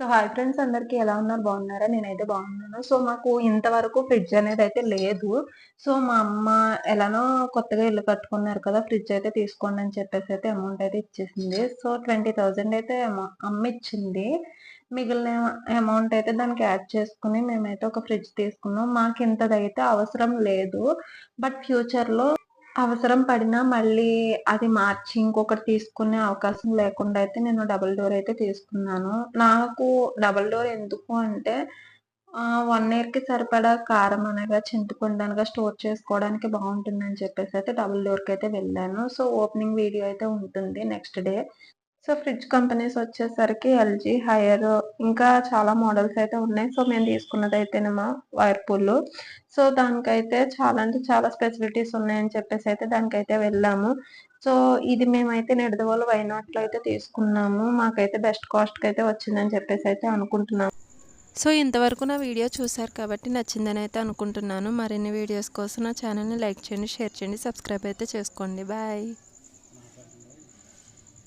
So hi friends అందరికీ ఎలా ఉన్నారు? బాగున్నారా? నేనైతే బాగున్నాను. సో మాకు ఇంతవరకు ఫ్రిడ్జ్ అనేది అయితే లేదు. సో మా అమ్మ ఎలానో కొత్తగా ఇల్లు కట్టుకున్నారు కదా ఫ్రిడ్జ్ అయితే తీసుకోండి అని చెప్పేసి అయితే అమౌంట్ అయితే ఇచ్చేసింది. సో ట్వంటీ థౌజండ్ అయితే అమ్మ ఇచ్చింది. మిగిలిన అమౌంట్ అయితే దానికి యాడ్ చేసుకుని మేమైతే ఒక ఫ్రిడ్జ్ తీసుకున్నాం. మాకు ఇంతదైతే అవసరం లేదు. బట్ ఫ్యూచర్లో అవసరం పడినా మళ్ళీ అది మార్చి ఇంకొకటి తీసుకునే అవకాశం లేకుండా అయితే నేను డబుల్ డోర్ అయితే తీసుకున్నాను. నాకు డబుల్ డోర్ ఎందుకు అంటే వన్ ఇయర్కి సరిపడా కారం అనగా చింతపండు అనగా స్టోర్ చేసుకోవడానికి బాగుంటుందని చెప్పేసి అయితే డబుల్ డోర్కి అయితే వెళ్ళాను. సో ఓపెనింగ్ వీడియో అయితే ఉంటుంది next day. So fridge companies వచ్చేసరికి ఎల్జీ హైయర్ ఇంకా చాలా మోడల్స్ అయితే ఉన్నాయి. సో మేము తీసుకున్నది అయితేనేమో వైర్పూల్. సో దానికైతే చాలా అంటే చాలా స్పెసిలిటీస్ ఉన్నాయని చెప్పేసి అయితే దానికైతే వెళ్ళాము. సో ఇది మేమైతే నిడదవోలు వైనాట్లో అయితే తీసుకున్నాము. మాకైతే బెస్ట్ కాస్ట్కి అయితే వచ్చిందని చెప్పేసి అయితే అనుకుంటున్నాము. సో ఇంతవరకు నా వీడియో చూశారు కాబట్టి నచ్చిందని అయితే అనుకుంటున్నాను. మరిన్ని వీడియోస్ కోసం నా ఛానల్ని లైక్ చేయండి షేర్ చేయండి సబ్స్క్రైబ్ అయితే చేసుకోండి. బాయ్.